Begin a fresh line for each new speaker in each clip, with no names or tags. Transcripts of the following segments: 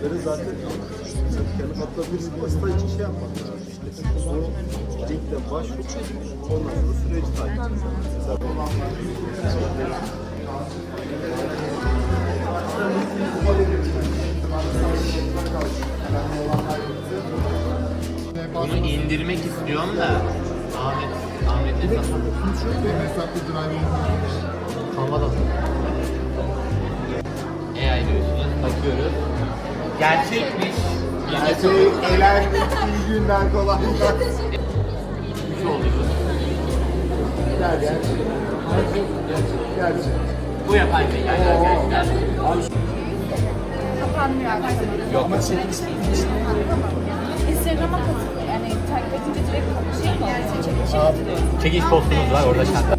Sizlere zaten kendi katılabilirsin ama staj için şey yapmak lazım. O linkten başvur, ondan sonra süreci takip
Bunu indirmek istiyorum da Ahmet Ahmet ne zaman? Kanvada. AI diyorsunuz. Bakıyoruz. Gerçekmiş.
Gerçek eğlendik iyi günler kolay
Üç oluyoruz.
Gerçek. Gerçek.
Bu yapay zeka arkadaşlar.
Kapanmıyor arkadaşlar.
Yok ama çekmiş
Instagram'a katılıyor. Yani takip edince direkt şey mi oluyor?
Çekiş postumuz var orada şartlar.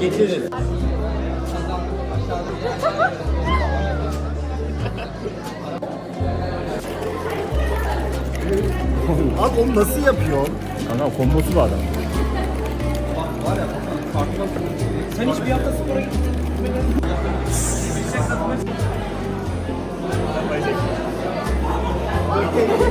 Getirin.
Abi onu nasıl yapıyor?
Kanka kombosu bu adam.
O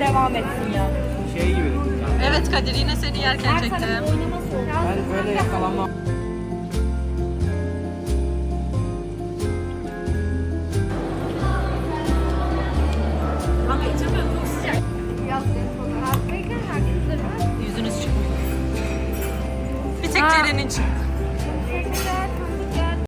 devam etsin ya. Şey gibi.
Evet Kadir yine seni yerken çektim.
Ben böyle yakalamam. Yüzünüz çıkmıyor. Bir tek Ceren'in çıktı.